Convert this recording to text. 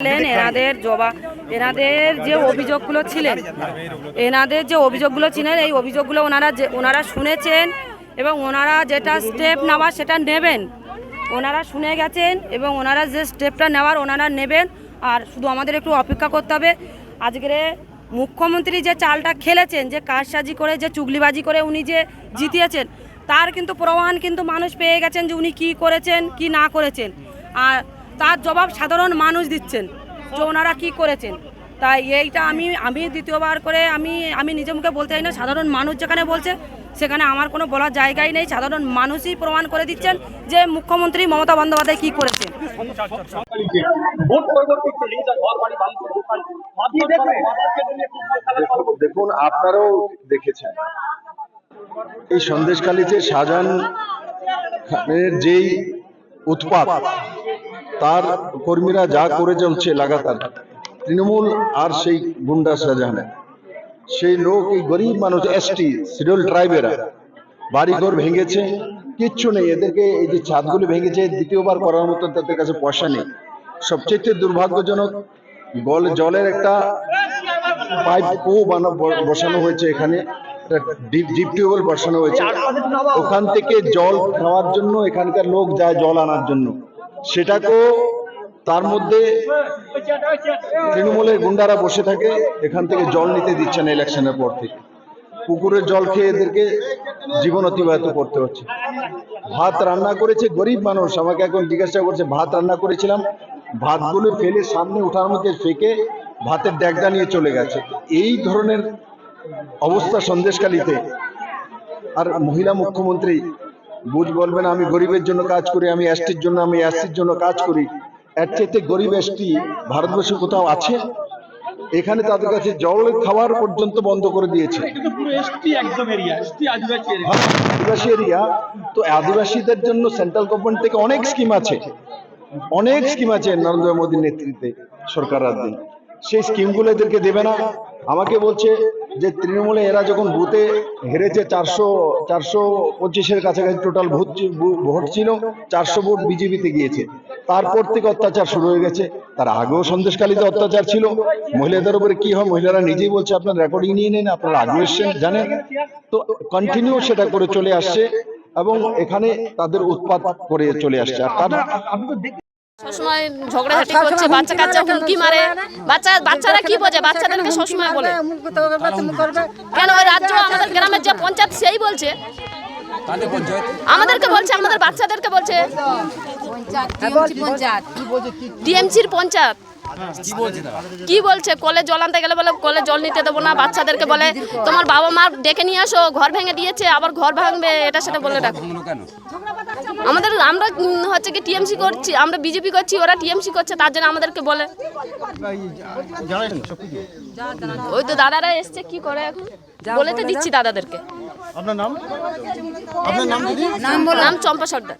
বললেন এনাদের জবা, এনাদের যে অভিযোগগুলো ছিলেন, এনাদের যে অভিযোগগুলো ছিলেন, এই অভিযোগগুলো ওনারা যে, ওনারা শুনেছেন এবং ওনারা যেটা স্টেপ নেওয়ার সেটা নেবেন। ওনারা শুনে গেছেন এবং ওনারা যে স্টেপটা নেওয়ার ওনারা নেবেন। আর শুধু আমাদের একটু অপেক্ষা করতে হবে। আজকের মুখ্যমন্ত্রী যে চালটা খেলেছেন, যে কারসাজি করে, যে চুগলিবাজি করে উনি যে জিতিয়েছেন, তার কিন্তু প্রমাণ কিন্তু মানুষ পেয়ে গেছেন যে উনি কী করেছেন, কি না করেছেন। আর তার জবাব সাধারণ মানুষ দিচ্ছেন যে ওনারা কী করেছেন। তাই এইটা আমি আমি দ্বিতীয়বার করে আমি আমি নিজে মুখে বলতে চাই না, সাধারণ মানুষ যেখানে বলছে, সেখানে আমার কোনো বলার জায়গাই নেই। সাধারণ মানুষই প্রমাণ করে দিচ্ছেন যে মুখ্যমন্ত্রী মমতা বন্দ্যোপাধ্যায় কী করেছেন। দেখুন- আপনারাও দেখেছেন। এই সন্দেশখালীতে শাহজাহান যেই উৎপাত তার কর্মীরা যা করে চলছে লাগাতার, তৃণমূল আর সেই গুন্ডা শাহজাহানের সেই লোক, এই গরিব মানুষ, এসটি শিডিউল ট্রাইবেরা, বাড়িঘর ভেঙেছে, কিচ্ছু নেই, এদেরকে এই যে ছাদগুলি ভেঙেছে, দ্বিতীয়বার করার মতো তাদের কাছে পয়সা নেই। সবচেয়ে দুর্ভাগ্যজনক, গল, জলের একটা পাইপ কো বসানো হয়েছে এখানে ডিপ ডিপ টিউবওয়েল বসানো হয়েছে। ওখান থেকে জল খাওয়ার জন্য এখানকার লোক যায় জল আনার জন্য। সেটাকেও তার মধ্যে তৃণমূলের গুন্ডারা বসে থাকে, এখান থেকে জল নিতে দিচ্ছে না ইলেকশনের পর থেকে। পুকুরের জল খেয়ে এদেরকে জীবন অতিবাহিত করতে হচ্ছে। ভাত রান্না করেছে গরিব মানুষ, আমাকে এখন জিজ্ঞাসা করছে, ভাত রান্না করেছিলাম, ভাতগুলো ফেলে সামনে ওঠার মধ্যে ফেকে ভাতের ড্যাগটা নিয়ে চলে গেছে। এই ধরনের অবস্থা সন্দেশকালীতে আর মহিলা মুখ্যমন্ত্রী বুঝ বলবেন আমি গরিবের জন্য কাজ করি আমি এসটির জন্য আমি এসটির জন্য কাজ করি। এর চাইতে গরিব এসটি ভারতবর্ষে কোথাও আছে? এখানে তাদের কাছে জল খাওয়ার পর্যন্ত বন্ধ করে দিয়েছে। আদিবাসী এরিয়া হ্যাঁ, আদিবাসী এরিয়া তো আদিবাসীদের জন্য সেন্ট্রাল গভর্নমেন্ট থেকে অনেক স্কিম আছে। অনেক স্কিম আছে নরেন্দ্র মোদীর নেতৃত্বে সরকার রাজ্যে। সেই স্কিমগুলো এদেরকে দেবে না। আমাকে বলছে যে তৃণমূলে এরা যখন বুথে হেরেছে, চারশো চারশো পঁচিশের কাছাকাছি টোটাল ভোট ভোট ছিল, চারশো ভোট বিজেপিতে গিয়েছে। তারপর থেকে অত্যাচার শুরু হয়ে গেছে। তার আগেও সন্দেশকালীতে অত্যাচার ছিল। মহিলাদের উপরে কি হয়, মহিলারা নিজেই বলছে, আপনার রেকর্ডিং নিয়ে নেন, আপনারা আগে এসছেন, জানেন? তো কন্টিনিউ সেটা করে চলে আসছে এবং এখানে তাদের উৎপাত করে চলে আসছে। আর তার সবসময় ঝগড়াঝাটি করছে বাচ্চা কাচ্চা হুমকি মারে। বাচ্চা বাচ্চারা কি বোঝে? বাচ্চাদেরকে সবসময় বলে। কেন ওই রাজ্য আমাদের গ্রামের যে পঞ্চায়েত সেই বলছে? আমাদেরকে বলছে আমাদের বাচ্চাদেরকে বলছে। ডিএমসির পঞ্চায়েত। কি বলছে কলে জল আনতে গেলে বলে কলে জল নিতে দেবো না বাচ্চাদেরকে বলে তোমার বাবা মা ডেকে নিয়ে আসো ঘর ভেঙে দিয়েছে আবার ঘর ভাঙবে এটা সেটা বলে ডাকো। আমাদের আমরা হচ্ছে কি টিএমসি করছি আমরা বিজেপি করছি ওরা টিএমসি করছে তার জন্য আমাদেরকে বলে। ওই তো দাদারা এসছে কি করে এখন? বলে তো দিচ্ছি দাদাদেরকে। আপনার নাম? আপনার নাম দিদি নাম চম্পা সর্দার।